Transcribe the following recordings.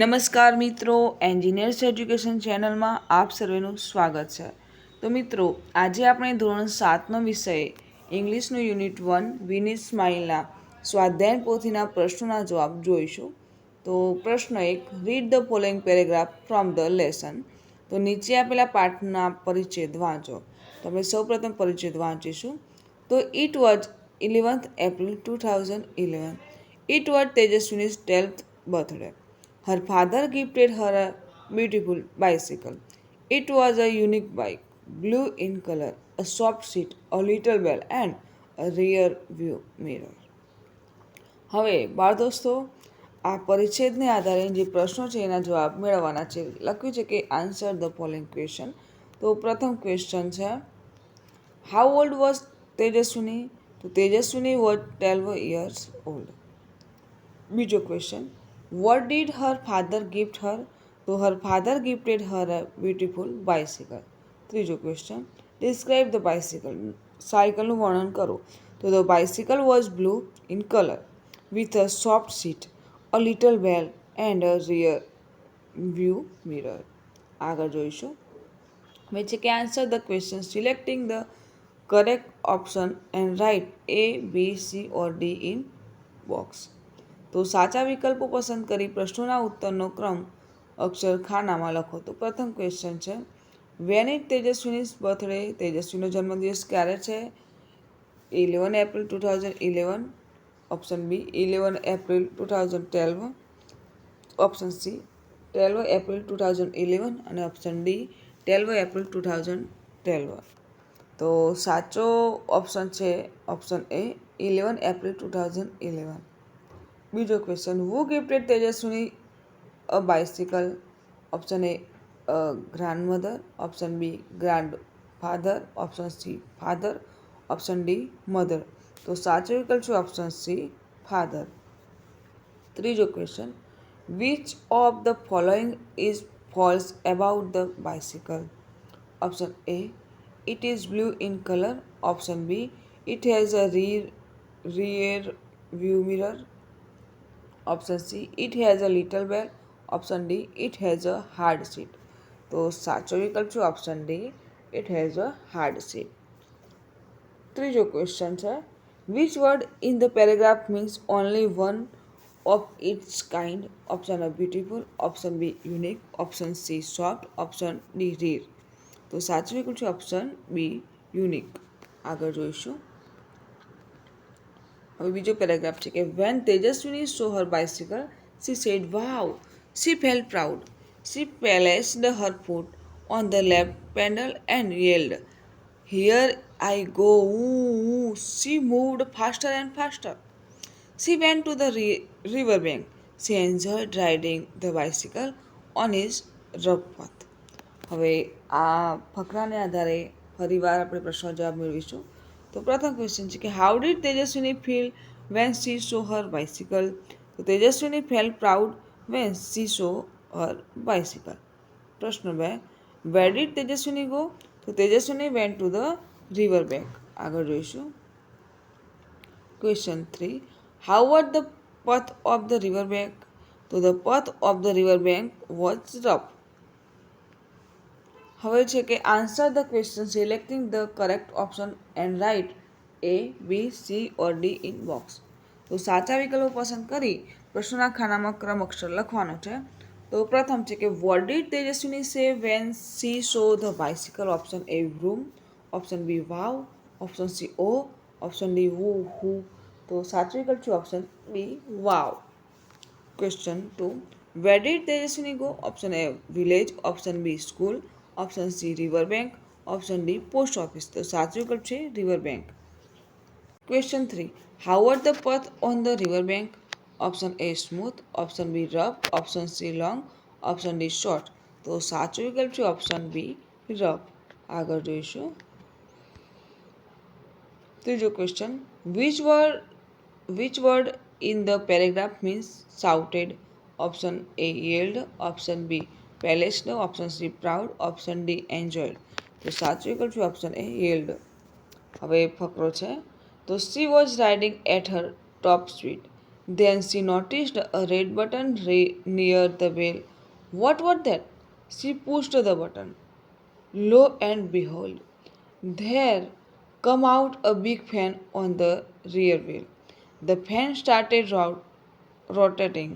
નમસ્કાર મિત્રો engineers education ચેનલમાં આપ સર્વેનું સ્વાગત છે તો મિત્રો આજે આપણે ધોરણ સાતનો વિષય ઇંગ્લિશનું યુનિટ વન વિનીત સ્માઇલના સ્વાધ્યાય પોથીના પ્રશ્નોના જવાબ જોઈશું તો પ્રશ્ન એક read the following paragraph from the lesson તો નીચે આપેલા પાઠના પરિચ્છેદ વાંચો તો આપણે સૌપ્રથમ પરિચ્છેદ વાંચીશું તો it was eleventh April two thousand eleven it was Tejaswini twelfth birthday her father gifted her a beautiful bicycle. It was a unique bike, blue in colour a soft seat a little bell and a rear view mirror. હવે બાળ દોસ્તો આ પરિચ્છેદને આધારે જે પ્રશ્નો છે એના જવાબ મેળવવાના છે લખ્યું છે કે આન્સર ધ ફોલોઈંગ ક્વેશ્ચન તો પ્રથમ ક્વેશ્ચન છે હાઉ ઓલ્ડ વોઝ તેજસ્વીની તો Tejaswini was twelve years old બીજો question What did her father gift her તો her father gifted her a beautiful bicycle. ત્રીજો ક્વેશ્ચન ડિસ્ક્રાઇબ ધ બાઇસિકલ સાયકલનું વર્ણન કરો તો the bicycle was blue in colour with a soft seat a little bell and a rear view mirror આગળ જોઈશું હવે છે કે answer the question selecting the correct option and write A B C or D in box તો સાચા વિકલ્પો પસંદ કરી પ્રશ્નોના ઉત્તરનો ક્રમ અક્ષરખાનામાં લખો તો પ્રથમ ક્વેશ્ચન છે વેન તેજસ્વીની બર્થડે તેજસ્વીનો જન્મદિવસ ક્યારે છે eleven April two thousand eleven option B eleven April two thousand twelve option C twelve April two thousand eleven અને option D twelve April two thousand twelve તો સાચો ઓપ્શન છે option A eleven April two thousand eleven બીજો question who gifted Tejaswini a bicycle option A grandmother option B grandfather option C father option D mother તો સાચો વિકલ્પ છે option C father ત્રીજો question which of the following is false about the bicycle option A it is blue in colour option B it has a rear rear view mirror option C it has a little bell option D it has a hard seat તો સાચો વિકલ્પ છે option D it has a hard seat ત્રીજો question છે which word in the paragraph means only one of its kind option a beautiful option B unique option C soft option D rear તો સાચો વિકલ્પ છે option B unique આગળ જોઈશું હવે બીજો પેરેગ્રાફ છે કે when Tejaswini saw her bicycle she said wow she felt proud she the her foot on the left pedal and yelled here I go she moved faster and faster she went to the river bank she enjoyed riding the bicycle on is rough path હવે આ ફકરાને આધારે ફરીવાર આપણે પ્રશ્નો જવાબ મેળવીશું तो प्रथम क्वेश्चन है कि how did Tejaswi feel when she saw her bicycle तो Tejaswini felt proud when she saw her bicycle प्रश्न वे वेर डिड तेजस्विनी गो तो Tejaswi went to the river bank आगे जोशु question three how was the path of the river bank तो the path of the river bank was rough હવે છે કે answer the question selecting the correct option and write A B C or D in box તો સાચા વિકલ્પો પસંદ કરી પ્રશ્નના ખાનામાં ક્રમ અક્ષર લખવાનો છે તો પ્રથમ છે કે what did Tejaswini say when she saw the bicycle option A room option B wow option C oh option D woohoo તો સાચું વિકલ્પ છે option B wow question two where did Tejaswini go option A village option B school option C river bank option D post office તો સાચો વિકલ્પ છે river bank question three how are the path on the river bank option A smooth option B rough option C long option D short તો સાચો વિકલ્પ છે option B rough આગળ જોઈશું ત્રીજો question which word which word in the paragraph means shouted option A yelled option B palace no option C proud option D enjoyed તો સાચું equal to option A yelled હવે ફકરો છે તો she was riding at her top speed then she noticed a red button રે near the bell what what that she pushed the button lo and behold there come out a big fan on the rear wheel. The fan started rotating.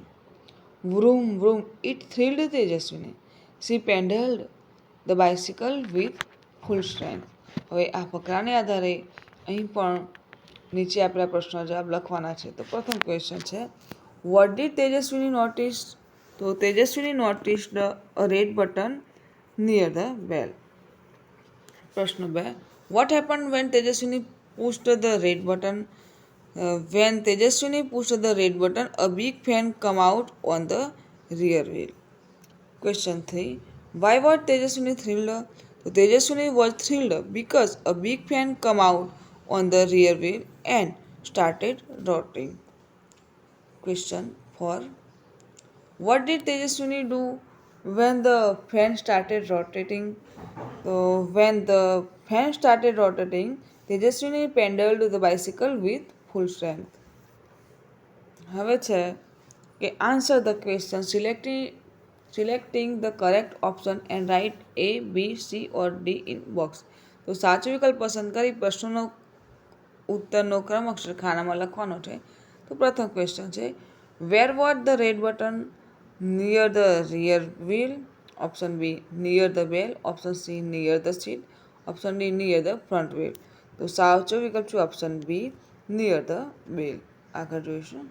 Vroom, vroom. It thrilled તેજસ્વીને. She pedalled the bicycle with full strength. હવે આ ફકરાને આધારે અહીં પણ નીચે આપેલા પ્રશ્નો જવાબ લખવાના છે તો પ્રથમ ક્વેશ્ચન છે વોટ ડીડ તેજસ્વીની નોટિસ તો Tejaswini notice the red button near the bell પ્રશ્ન બે what happen when Tejaswini pushed the red button When Tejaswini pushed the red button, a big fan came out on the rear wheel. Question 3. Why was Tejaswini thrilled? So Tejaswini was thrilled because a big fan came out on the rear wheel and started rotting. Question 4. What did Tejaswini do when the fan started rotating? So when the fan started rotating, Tejaswini pedaled the bicycle with full strength હવે છે કે answer the question selecting selecting the correct option and write A B C or D in box તો સાચો વિકલ્પ પસંદ કરી પ્રશ્નોનો ઉત્તરનો ક્રમ ખાનામાં લખવાનો છે તો પ્રથમ ક્વેશ્ચન છે where what the red button near the rear wheel option B near the bell option C near the seat option D near the front wheel તો સાચો વિકલ્પ છે option B near the bell આગળ જોઈશું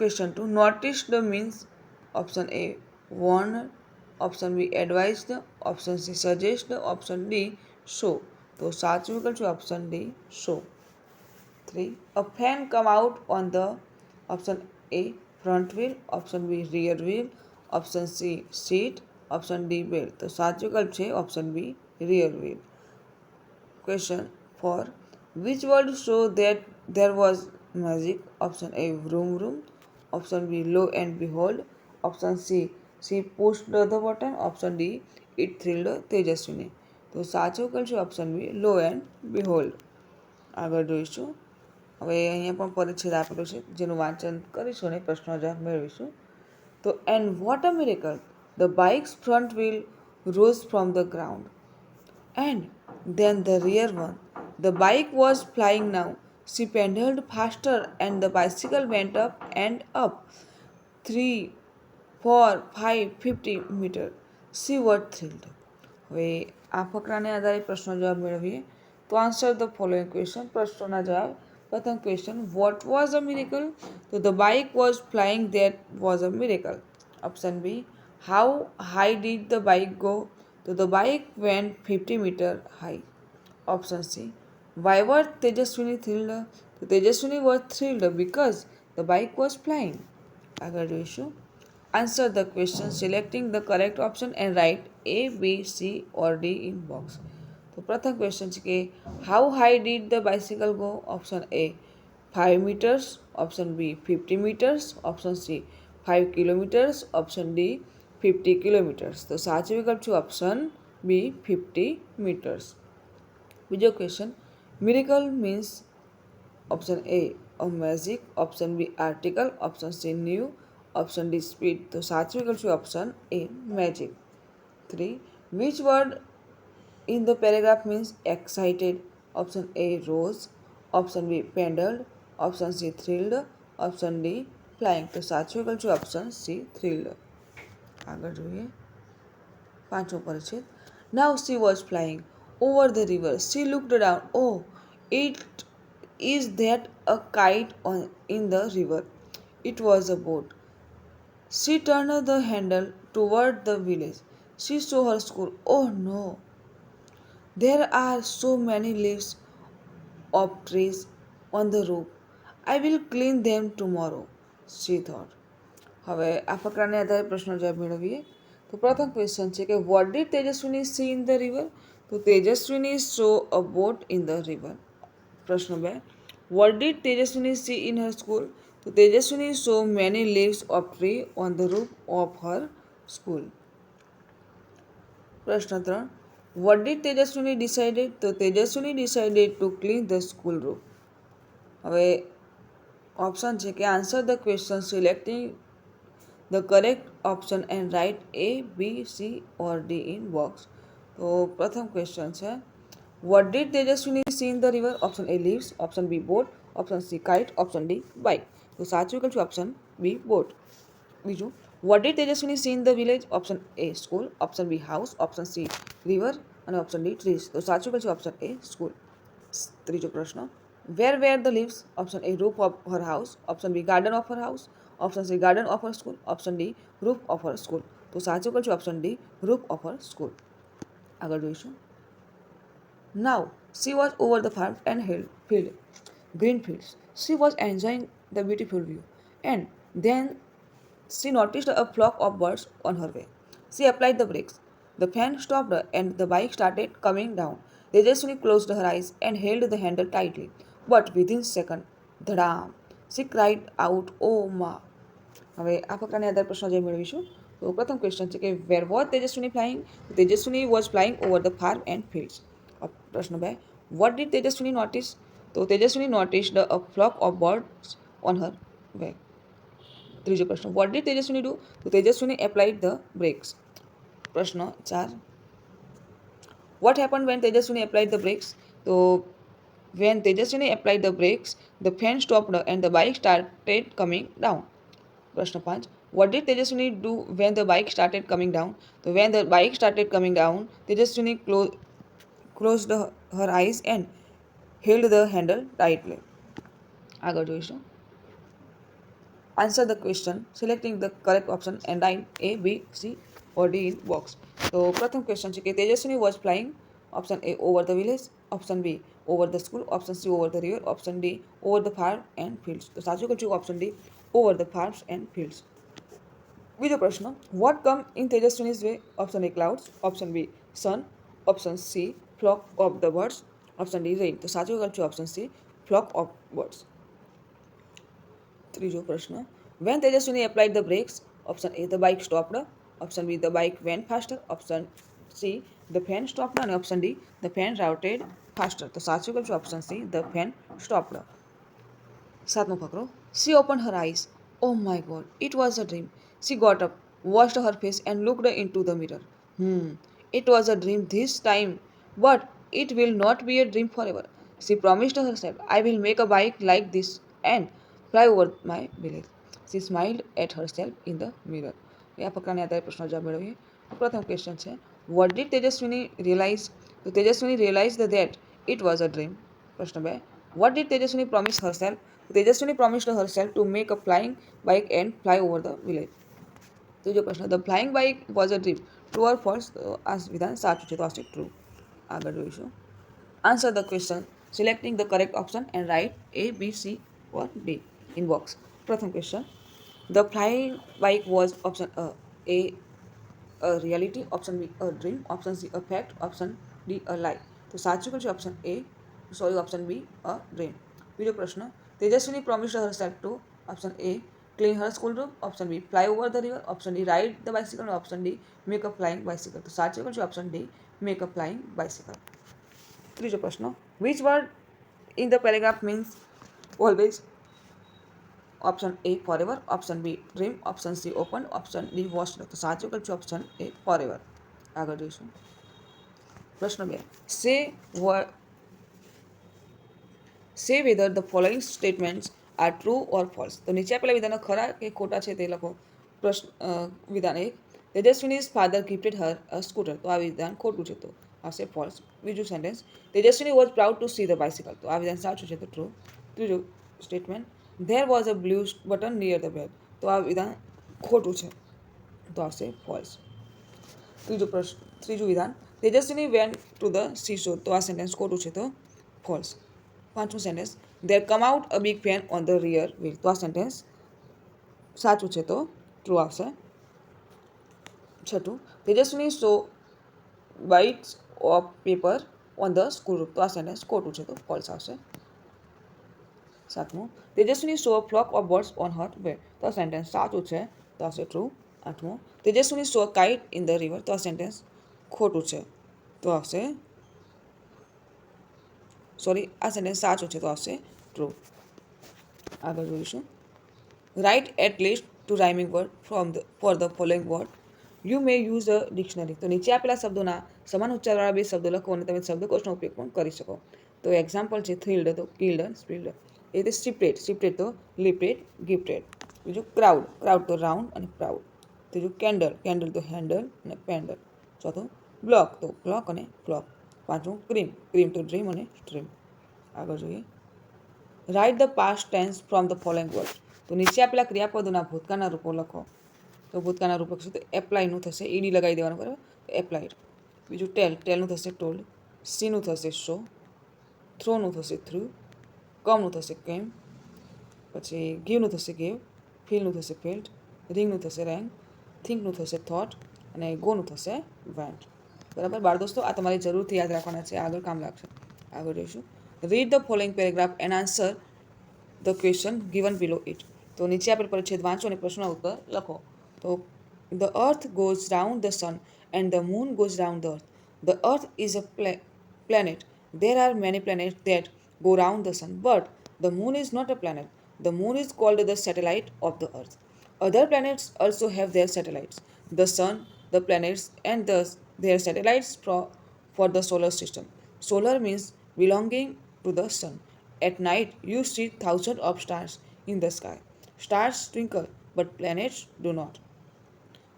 question two noticed the means option A warned option B advised option C suggest option D saw તો સાચું વિકલ્પ છે option D saw three a fan come out on the option A front wheel option B rear wheel option C seat option D bell તો સાચો વિકલ્પ છે option B rear wheel question for which word show that there was magic option a vroom vroom option b lo and behold option c she pushed the button option d it thrilled Tejaswini તો સાચો કરશું option B lo and behold આગળ જોઈશું હવે અહીંયા પણ પરિચ્છેદ આપેલો છે જેનું વાંચન કરીશું અને પ્રશ્નો જવાબ મેળવીશું તો and what a miracle the bike's front wheel rose from the ground and then the rear one The bike was flying now. She pedaled faster, and the bicycle went up and up. Three, four, five, fifty meter. She was thrilled. હવે આ ફકરાને આધારે પ્રશ્નો જવાબ મેળવીએ તો answer the following question પ્રશ્નોના જવાબ પ્રથમ question what was a miracle તો the bike was flying that was a miracle option B how high did the bike go તો the bike went fifty metre high option C Why was Tejaswini thrilled? So Tejaswini was thrilled because the bike was flying. આગળ જોઈશું answer the question selecting the correct option and write A B C or D in box તો પ્રથમ question છે કે how high did the bicycle go option A five metres option B fifty metres option C five kilometres option D fifty kilometres તો સાચો વિકલ્પ છે option B fifty metres બીજો question miracle means option A और magic option B article option C new option D speed तो साथ में कर option A magic three which word in the paragraph means excited option A rose option B pedalled option C thrilled option D flying तो સાચું વિકલ્પ सी thrilled आगे thrilled આગળ જોઈએ પાંચમો પરિચ્છેદ now she was flying over the river she looked down oh It is that a kite on in the river? It was a boat. She turned the handle toward the village. She saw her school. Oh no! There are so many leaves of trees on the roof. I will clean them tomorrow, she thought. હવે આ પ્રકારને આધારે પ્રશ્નો જવાબ મેળવીએ તો પ્રથમ question છે કે what did Tejaswini see in the river તો Tejaswini saw a boat in the river प्रश्न में what did Tejaswini see in her school तो Tejaswini saw many leaves of tree on the roof of her school प्रश्न त्र वट डिड तेजस्विनी डिसाइडेड तो Tejaswini decided to clean the school roof हमें option है कि answer the question selecting the correct option and write A B C और D in box तो प्रथम question है what did Tejaswini see in the river? Option A leaves, option B boat, option C kite, option D bike. તો સાચું વિકલ્પ છે option B boat બીજું what did Tejaswini see in the village option A school option B house option C river અને option D trees તો સાચું વિકલ્પ છે ઓપ્શન એ સ્કૂલ ત્રીજો પ્રશ્ન where where the leaves option A roof of her house option B garden of her house option C garden of her school option D roof of her school તો સાચું વિકલ્પ છે option D roof of her school આગળ જોઈશું Now she was over the farm and hill, field, green fields. She was enjoying the beautiful view, and then she noticed a flock of birds on her way. She applied the brakes. The fan stopped and the bike started coming down. justly closed her eyes and held the handle tightly. But within second, ધડામ she cried out, "Oh ma!" હવે આ ફકરાને આધાર પ્રશ્નો જે મેળવીશું તો પ્રથમ question છે કે where was Tejaswini flying Tejaswini was flying over the farm and fields પ્રશ્ન બે વોટ ડીડ તેજસ્વીની નોટિસ તો Tejaswini noticed a flock of birds on her way ત્રીજો પ્રશ્ન વોટ ડીડ તેજસ્વીની ડુ તો તેજસ્વીની એપ્લાઇડ ધ બ્રેક્સ પ્રશ્ન ચાર what happen when Tejaswini applied the brakes તો when Tejaswini applied the brakes the fan stopped and the bike started coming down પ્રશ્ન પાંચ what did Tejaswini do when the bike started coming down તો when the bike started coming down Tejaswini close closed her eyes and held the handle tightly આગળ જોઈશું answer the question selecting the correct option and ડાઇન A B C or D in box તો પ્રથમ question છે કે Tejaswini was flying option A over the village option B over the school option C over the river option D over the farm and fields તો સાચું કહ્યું option D over the farms and fields બીજો પ્રશ્ન what come in Tejaswini's way option A clouds option B sun option C flock of the birds option D rain તો સાચો વિકલ્પ છે option C flock of birds ત્રીજો પ્રશ્ન when Tejaswini applied the brakes option A the bike stopped option B the bike went faster option C the fan stopped અને option D the fan rotated faster તો સાચો વિકલ્પ છે option C the fan stopped સાતમો ફકરો she open her eyes oh my God it was a dream she got up washed her face and looked into the mirror hmm it was a dream this time But it will not be a dream forever. She promised herself, I will make a bike like this and fly over my village. She smiled at herself in the mirror. આ પ્રકારના આધારે પ્રશ્નો જવાબ મેળવીએ પ્રથમ question છે vote did Tejaswini realise તો Tejaswini realise the that it was a dream પ્રશ્ન બે what did Tejaswini promise herself Tejaswini promise to herself to make a flying bike and fly over the village ત્રીજો પ્રશ્ન the flying bike was a dream true or false આ વિધાન સાચું છે તો આવશે ટ્રુ આગળ જોઈશું answer the question selecting the correct option and write A B C or D in box પ્રથમ question the flying bike was option A a reality option B a dream option C a fact option D a lie તો સાચું કરશે option A sorry option B a dream બીજો પ્રશ્ન Tejaswini promise herself to option A clean her school room option B fly over the river option D ride the bicycle option D make a flying bicycle તો સાચું કરશે option D make a flying bicycle ત્રીજો પ્રશ્ન which word in the paragraph means always option A forever option B dream option C open option D wash તો સાચો વિકલ્પ છે option એ forever આગળ જોઈશું પ્રશ્ન બે say word say whether the following statement are true or false તો નીચે આપેલા વિધાનો ખરા કે ખોટા છે તે લખો પ્રશ્ન વિધાન એક Tejaswini's father gifted her a scooter તો આ વિધાન ખોટું છે તો આવશે ફોલ્સ બીજું sentence Tejaswini was proud to see the bicycle તો આ વિધાન સાચું છે તો ટ્રુ ત્રીજું statement there was a blue button near the bed તો આ વિધાન ખોટું છે તો આવશે ફોલ્સ ત્રીજો પ્રશ્ન ત્રીજું વિધાન Tejaswini went to the seashore તો આ સેન્ટેન્સ ખોટું છે તો ફોલ્સ પાંચમું sentence there come out a big fan on the rear wheel તો આ સેન્ટેન્સ સાચું છે તો ટ્રુ આવશે છઠ્ઠું Tejaswini saw bites of paper on the school roof તો આ સેન્ટેન્સ ખોટું છે તો ફોલ્સ આવશે સાતમું Tejaswini saw flock of birds on her way તો આ સેન્ટેન્સ સાચું છે તો આવશે ટ્રુ આઠમું Tejaswini saw kite in the river તો આ સેન્ટેન્સ ખોટું છે તો આવશે સોરી આ સેન્ટેન્સ સાચું છે તો આવશે ટ્રુ આગળ જોઈશું write at least two rhyming word from the for the following word you may use a dictionary તો નીચે આપેલા શબ્દોના સમાન ઉચ્ચારવાળા બે શબ્દો લખો અને તમે શબ્દકોશનો ઉપયોગ પણ કરી શકો તો એક્ઝામ્પલ છે થ્રિલ્ડ તો કિલ્ડ સ્પ્રિલ્ડ એ રીતે સ્ટ્રીપેડ સ્ટ્રીપેડ તો લિપેડ ગિફ્ટેડ બીજું ક્રાઉડ ક્રાઉડ તો રાઉન્ડ અને પ્રાઉડ ત્રીજું કેન્ડલ કેન્ડલ તો હેન્ડલ અને પેન્ડલ ચોથું બ્લોક તો બ્લોક અને ક્લોક પાંચમું ક્રીમ ક્રીમ તો ડ્રીમ અને સ્ટ્રીમ આગળ જોઈએ write the past tense from the following word તો નીચે આપેલા ક્રિયાપદોના ભૂતકાળના રૂપો લખો તો ભૂતકાળના રૂપક છે તો એપ્લાયનું થશે ઈડી લગાવી દેવાનું બરાબર તો બીજું ટેલ ટેલનું થશે ટોલ સીનું થશે શો થ્રોનું થશે થ્રુ કમનું થશે કેમ પછી ગીવનું થશે ગેવ ફિલનું થશે ફિલ્ડ રિંગનું થશે રેંગ થિંકનું થશે થોટ અને ગોનું થશે વેન્ટ બરાબર બાળ દોસ્તો આ તમારે જરૂરથી યાદ રાખવાના છે આગળ કામ લાગશે આગળ જોઈશું read the following paragraph and answer the question given below it તો નીચે આપેલ પરિચ્છેદ વાંચો અને પ્રશ્નો ઉત્તર લખો The, the earth goes round the sun and the moon goes round the earth. The earth is a pla- planet. There are many planets that go round the sun, but the moon is not a planet. The moon is called the satellite of the earth. Other planets also have their satellites. The sun, the planets, and the, their satellites pro- for the solar system. Solar means belonging to the sun. At night, you see thousands of stars in the sky. Stars twinkle, but planets do not.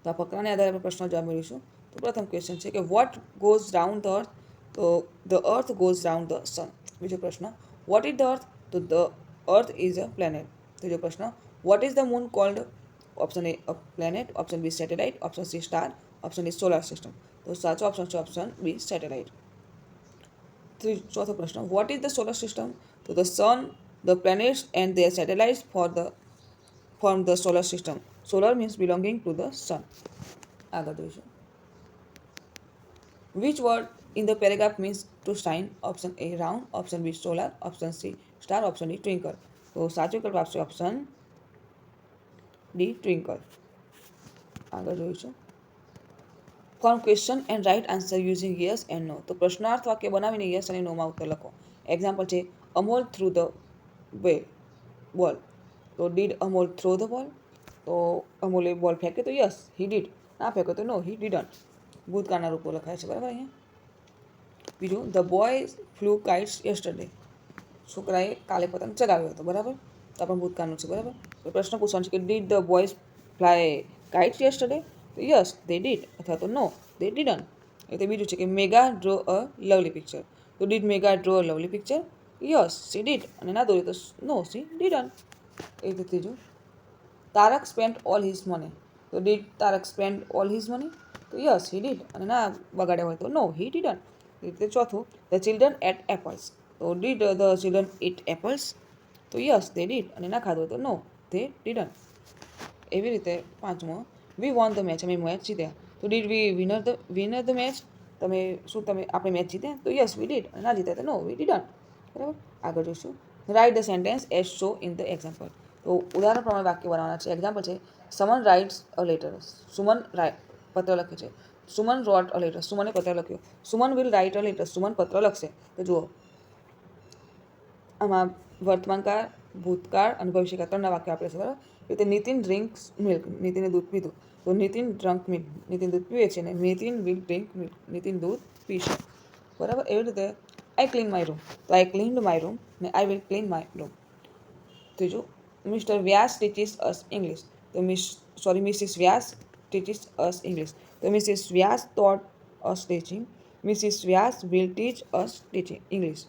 તો આ ફકરાને આધારે આપણે પ્રશ્ન જવાબ મેળવીશું તો પ્રથમ question છે કે what goes round the earth તો the earth goes round the sun બીજો પ્રશ્ન વોટ ઇઝ ધ અર્થ તો the earth is a planet ત્રીજો પ્રશ્ન what is the moon called option A planet option B satellite option C star option D solar system તો સાચો option છે option B satellite ચોથો પ્રશ્ન what is the solar system તો the sun the planets and their satellite for the form the solar system solar means belonging to the sun આગળ જોઈશું which word in the paragraph means to shine option A round option B solar option C star option D twinkle તો સાચો વિકલ્પ આપશે option D twinkle આગળ જોઈશું form question and write answer using yes and no તો પ્રશ્નાર્થ વાક્ય બનાવીને યસ અને નોમાં ઉત્તર લખો એક્ઝામ્પલ છે અમોલ થ્રુ ધ વે બોલ તો did Amol throw the ball તો અમૂલે બોલ ફેંકે તો યસ હી ડીડ ના ફેંકે તો નો હી ડીડન્ટ ભૂતકાળના રૂપો લખાય છે બરાબર અહીંયા બીજું the boy flew kites yesterday છોકરાએ કાલે પતંગ ચગાવ્યો હતો બરાબર તો પણ ભૂતકાળનું છે બરાબર પ્રશ્ન પૂછવાનો છે કે did the boys fly kites yesterday તો યસ દે ડીડ અથવા તો નો દે એ તો બીજું છે કે Megha draw a lovely picture તો did Megha draw a lovely picture yes she did અને ના દોરી તો નો સી ડીડન એ રીતે ત્રીજું Tarak spend all his money તો did Tarak spend all his money તો યસ હી ડીડ અને ના બગાડ્યા હોય તો નો હી ડીડન રીતે ચોથું ધ ચિલ્ડ્રન એટ એપલ્સ તો did the children eat apples તો યસ તે ડીડ અને ના ખાધું હોય તો નો તે ડીડન એવી રીતે પાંચમો વી વોન ધ મેચ અમે મેચ જીત્યા તો did we winner the winner the match તમે શું તમે આપણે મેચ જીત્યા તો યસ વી ડીડ અને ના જીત્યા તો નો વી ડીડન બરાબર આગળ જોઈશું write the sentence as show in the example તો ઉદાહરણ પ્રમાણે વાક્ય બનાવવાના છે એક્ઝામ્પલ છે Suman writes a letter Suman પત્ર લખે છે સુમન રોટ અ લેટર સુમને પત્ર લખ્યો Suman will write a letter Suman પત્ર લખશે તો જુઓ આમાં વર્તમાનકાળ ભૂતકાળ અને ભવિષ્યકાળ ત્રણના વાક્ય આપણે છે બરાબર રીતે નીતિન ડ્રિંક્સ મિલ્ક નીતિને દૂધ પીધું તો નીતિન ડ્રંક મિલ્ક નીતિન દૂધ પીવે છે ને Nitin will drink milk Nitin દૂધ પીશે બરાબર એવી રીતે આઈ ક્લીન માય રૂમ તો આઈ ક્લીન્ડ માય રૂમ ને I will clean my room ત્રીજું Mr Vyas teaches us English તો miss sorry Mrs Vyas teaches us English તો Mrs Vyas taught us teaching Mrs Vyas will teach us teaching English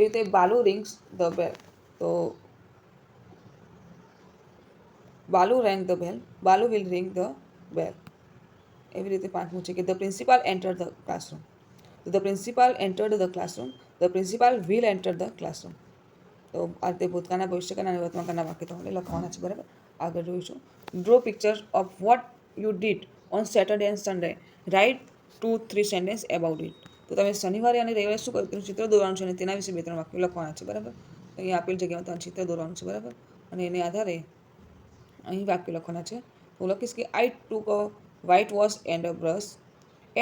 એ રીતે Balu rings the bell તો Balu rang the bell Balu will ring the bell એવી રીતે પાંચમું છે કે the principal enter the classroom the principal entered the classroom the principal will enter the classroom તો આ તે ભૂતકાળના ભવિષ્યકાળના અને વર્તમાનકાળના વાક્ય તમને લખવાના છે બરાબર આગળ જોઈશું draw pictures of what you did on Saturday and Sunday write two three sentences about it તો તમે શનિવારે અને રવિવારે શું કર્યું ચિત્ર દોરવાનું છે અને તેના વિશે બે ત્રણ વાક્યો લખવાના છે બરાબર અહીં આપેલ જગ્યામાં તમારે ચિત્ર દોરવાનું છે બરાબર અને એને આધારે અહીં વાક્ય લખવાના છે હું લખીશ કે આઈ ટુક અ white wash and a brush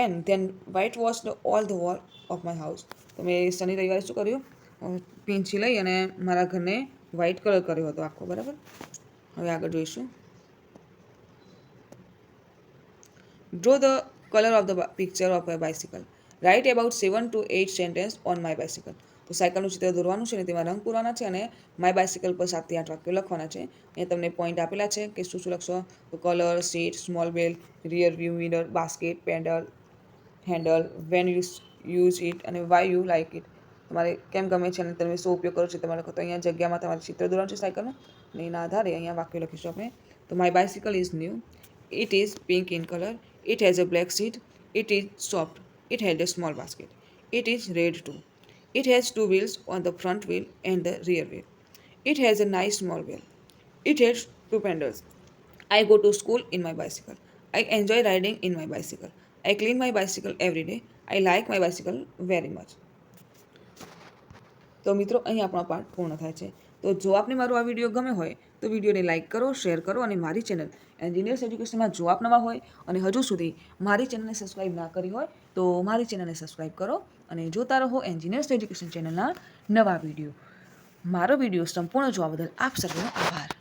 and then whitewashed all the wall of my house તો મેં શનિ રવિવારે શું કર્યું પીંછી લઈ અને મારા ઘરને વ્હાઇટ કલર કર્યો હતો આખો બરાબર હવે આગળ જોઈશું draw the colour of the picture of a bicycle write about seven two eight sentences on my bicycle તો સાયકલનું ચિત્ર દોરવાનું છે ને તેમાં રંગ પૂરવાના છે અને માય બાઇસિકલ પર સાતથી આઠ વાક્યો લખવાના છે અહીંયા તમને પોઈન્ટ આપેલા છે કે શું શું લખશો તો colour seat small bell rear view mirror basket pedal handle when use use it અને વાય યુ લાઇક ઇટ તમારે કેમ ગમે છે અને તમે શું ઉપયોગ કરો છો તમારે તો અહીંયા જગ્યામાં તમારે ચિત્ર દોરવાનું છે સાયકલનું અને એના આધારે અહીંયા વાક્ય લખીશું આપણે તો my bicycle is new it is pink in colour it has a black seat it is soft it has a small basket it is red too it has two wheels on the front wheel and the rear wheel. It has a nice small wheel. It has two pedals. I go to school in my bicycle. I enjoy riding in my bicycle. I clean my bicycle every day. I like my bicycle very much. તો મિત્રો અહીં આપણો પાઠ પૂર્ણ થાય છે તો જો આપને મારો આ વિડીયો ગમે હોય તો વિડીયોને લાઇક કરો શેર કરો અને મારી ચેનલ એન્જિનિયર્સ એજ્યુકેશનમાં જો આપ નવા હોય અને હજુ સુધી મારી ચેનલને સબસ્ક્રાઈબ ના કરી હોય તો મારી ચેનલને સબસ્ક્રાઈબ કરો અને જોતા રહો એન્જિનિયર્સ એજ્યુકેશન ચેનલના નવા વિડીયો મારો વિડીયો સંપૂર્ણ જોવા બદલ આપ સર્વનો આભાર